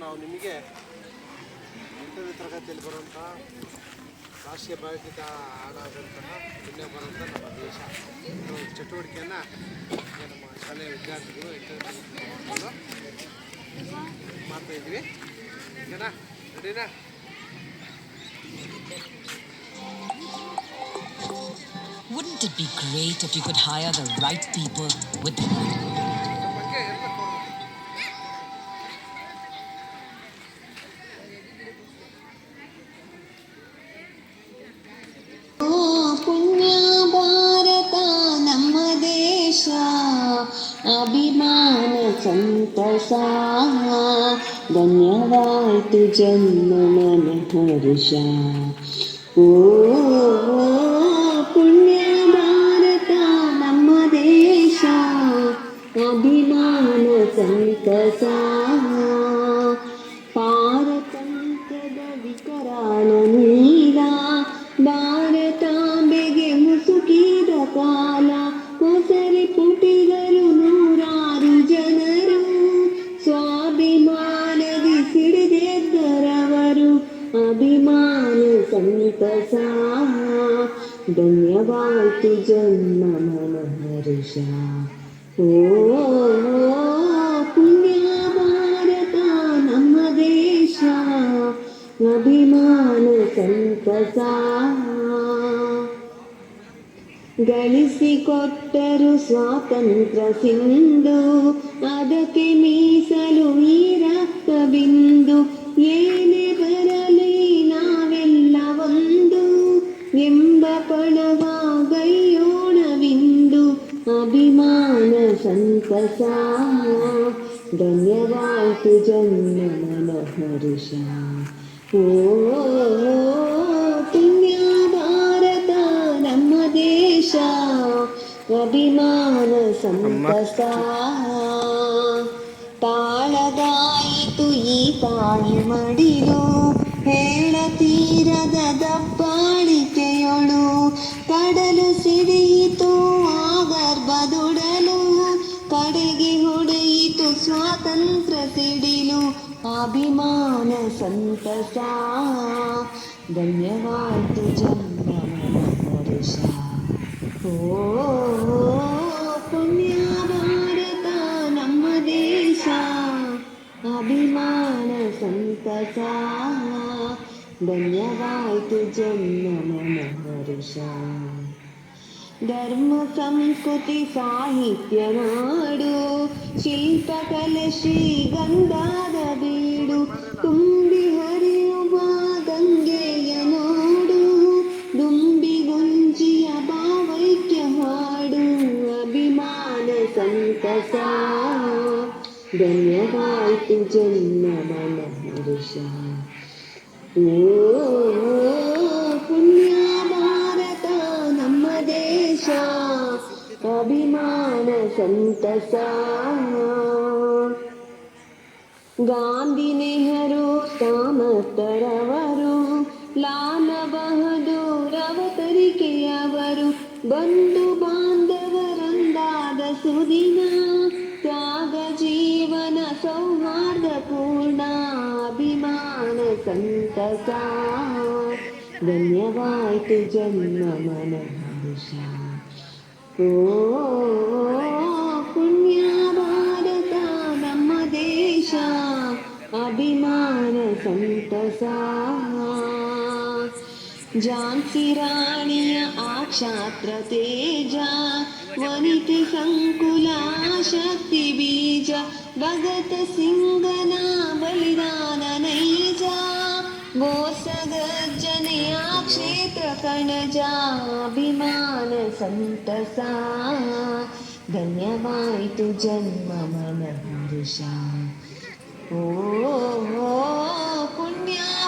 ನಾವು ನಿಮಗೆ ಎಂಟನೇ ತರಗತಿಯಲ್ಲಿ ಬರುವಂಥ ರಾಷ್ಟ್ರೀಯ ಬಾಧಿತ ಹಾಡಾದಂತಹ ಪುಣ್ಯ ಬರುವಂಥ ನಮ್ಮ ದೇಶ ಅನ್ನೋ ಒಂದು ಚಟುವಟಿಕೆಯನ್ನು ನಮ್ಮ ಶಾಲೆಯ ವಿದ್ಯಾರ್ಥಿಗಳು ಎಂಟನೇ ತರಗತಿ ಮಕ್ಕಳು ಮಾಡ್ತಾ ಇದ್ವಿ ಓಕೆನಾ ರೆಡಿನಾ Wouldn't it be great if you could hire the right people with the ಸಂತಸ ಧನ್ಯವಾಯ್ತು ಜನ್ಮ ಮನ ಹರ್ಷ ಓ ಪುಣ್ಯ ಭಾರತ ನಮ್ಮ ದೇಶ ಅಭಿಮಾನ ಸಂತಸ ಅಭಿಮಾನ ಸಂತಸ. ಗಳಿಸಿಕೊಟ್ಟರು ಸ್ವಾತಂತ್ರ್ಯ ಸಿಂಧು, ಅದಕ್ಕೆ ಮೀಸಲು ಈ ರಕ್ತ ಬಿಂದು ಏನೇ ಬರಲಿ ನಾವೆಲ್ಲ ಒಂದು ಎಂಬ ಪಣವಾಗೈಯೋಣವಿಂದು. ಅಭಿಮಾನ ಸಂತಸ. ಧನ್ಯವಾದ ಜನ್ಮ ಮನ ಹರ್ಷ ಓ ಪುಣ್ಯ ಭಾರತ ನಮ್ಮ ದೇಶ ಅಭಿಮಾನ ಸಂತಸ. ತಾಳದಾಯಿತು ಈ ತಾಯಿ ಮಡಿಲು ಹೇಳ ತೀರದ ದಬ್ಬಾಳಿಕೆಯೊಳು. ಕಡಲು ಸಿಡಿಯಿತು ಆ ಗರ್ಭದೊಡಲು. ಕಡೆಗೆ ಹೊಡೆಯಿತು ಸ್ವಾತಂತ್ರ್ಯ ಸಿಡಿಲು. ಅಭಿಮಾನ ಸಂತಸ ಧನ್ಯವಾಯ್ತು ಜನ್ಮ ಹರ್ಷ ಓ ಪುಣ್ಯ ಭಾರತ ನಮ್ಮ ದೇಶ ಅಭಿಮಾನ ಸಂತಸ ಧನ್ಯವಾಯ್ತು ಜನ್ಮ ಮನ ಹರ್ಷ ಧರ್ಮ ಸಂಸ್ಕೃತಿ ಸಾಹಿತ್ಯ ನಾಡು ಶಿಲ್ಪಕಲೆ ಶ್ರೀಗಂಧಾದ ಬೀಡು ತುಂಬಿ ಹರಿಯುವ ಗಂಗೆಯ ನೋಡು ದುಂಬಿ ಗುಂಜಿಯ ಭಾವೈಕ್ಯ ಹಾಡು ಅಭಿಮಾನ ಸಂತಸ ಧನ್ಯವಾಯ್ತು ಜನ್ಮ ಮನ ಹರ್ಷ ಓ ಪುಣ್ಯ ಭಾರತ ನಮ್ಮ ದೇಶ ಅಭಿಮಾನ ಸಂತಸ ಗಾಂಧಿ ನೆಹರು ಸಾಮರ್ಥರವರು ಲಾಲ ಬಹದ್ದೂರ್ ಅವತರಿಕೆಯವರು, ಬಂಧು ಬಾಂಧವರಂದಾದ ಸುದಿನ, ತ್ಯಾಗ ಜೀವನ ಸೌಹಾರ್ದ ಪೂರ್ಣ ಅಭಿಮಾನ ಸಂತಸ. ಧನ್ಯವಾಯ್ತು ಜನ್ಮ ಮನ ಓ ಪುಣ್ಯ ಭಾರತ ನಮ್ಮ ದೇಶ. अभिमानसन्तसा जान्तिराणिय आक्षात्रतेजा वनिते सङ्कुला शक्तिबीज भगतसिंहना बलिदाननैजा गोसगर्जनया धन्यवाद तो जन्म मनदृशा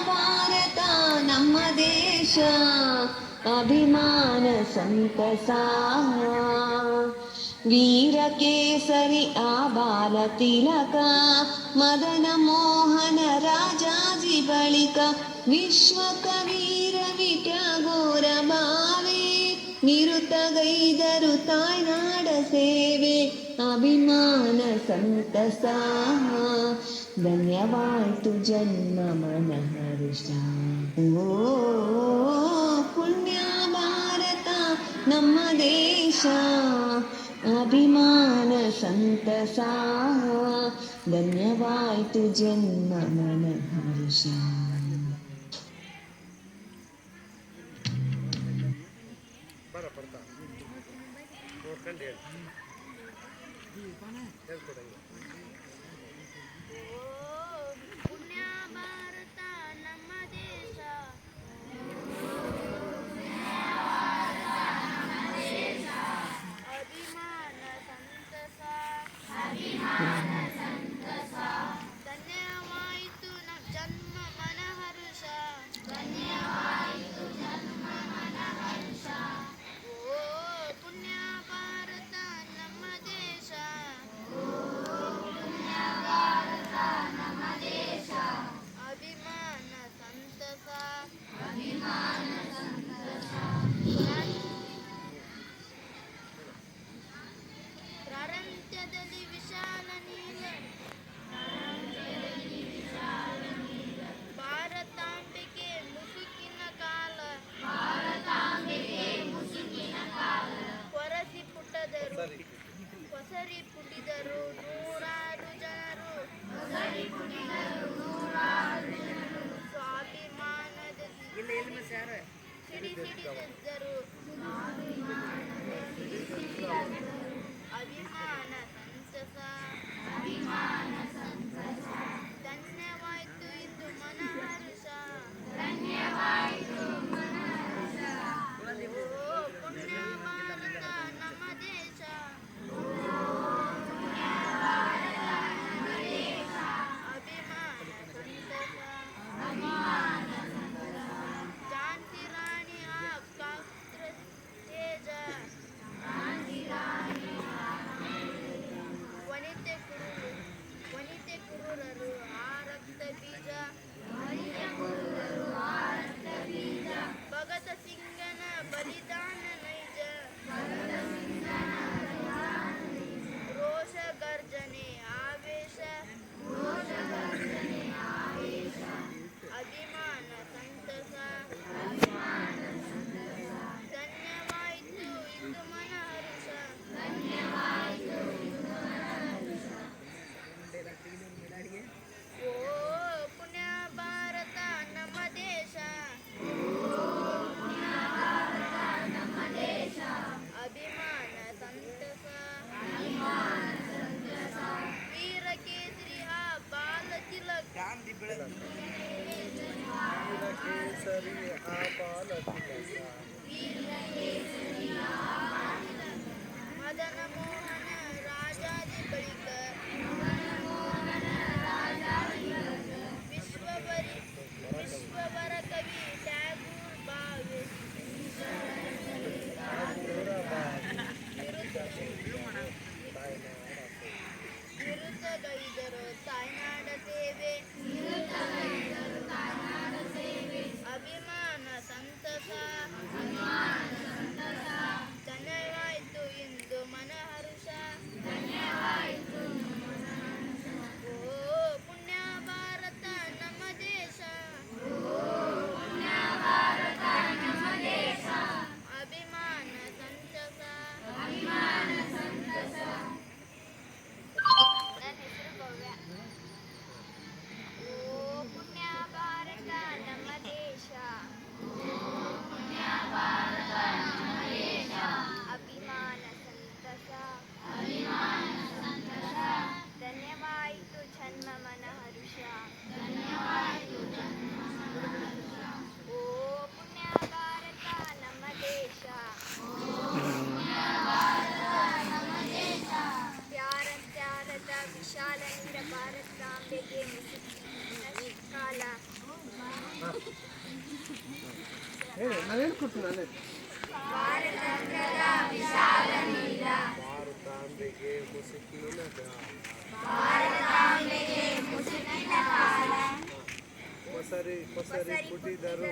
ಬಲಿದಾನ ನೈಜ ಗೋಸಗರ್ಜನೆಯ ಕ್ಷೇತ್ರ ಕಣಜ ಅಭಿಮಾನ ಸಂತಸ ಅಭಿಮಾನ ಸಂತಸ ಧನ್ಯವಾಯ್ತು ಜನ್ಮ ಮನ ಹರ್ಷ ಓ ಪುಣ್ಯ ಭಾರತ ನಮ್ಮ ದೇಶ ಅಭಿಮಾನ ಸಂತಸ ಧನ್ಯವಾಯ್ತು ಜನ್ಮ ಮನ ಹರ್ಷ ಬರ ಬರ್ತಾ ನೋಡ್ಕೊಂಡು ಹೇಳಿ いいお金。ಕೇಸರಿ ಆ ಬಾಲ ಮದನ ಮೋಹನ ಭಾರತಾಂಬೆಗೆ ಮುಸುಕಿನ ಮೊಸರಿ ಮೊಸರಿ ಪುಟಿದರು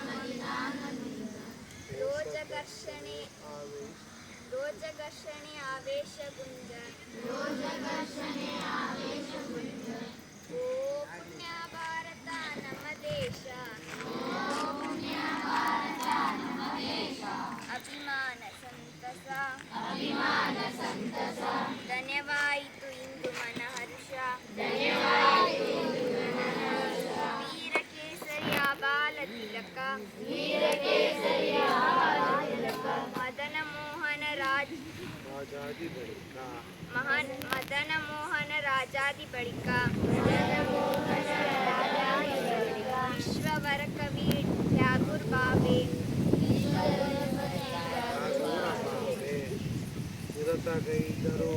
ರೋಜ ಘರ್ಷಣೆ ಆವೇಶ ಗುಂಜ ಓ ರಾಜಾದಿ ಬಳಿಕ ವಿಶ್ವವರ ಕವಿ ಟ್ಯಾಗೂರ್ ಬಾಬೆ ಭಾವೆ ನಿರತಗೈದರು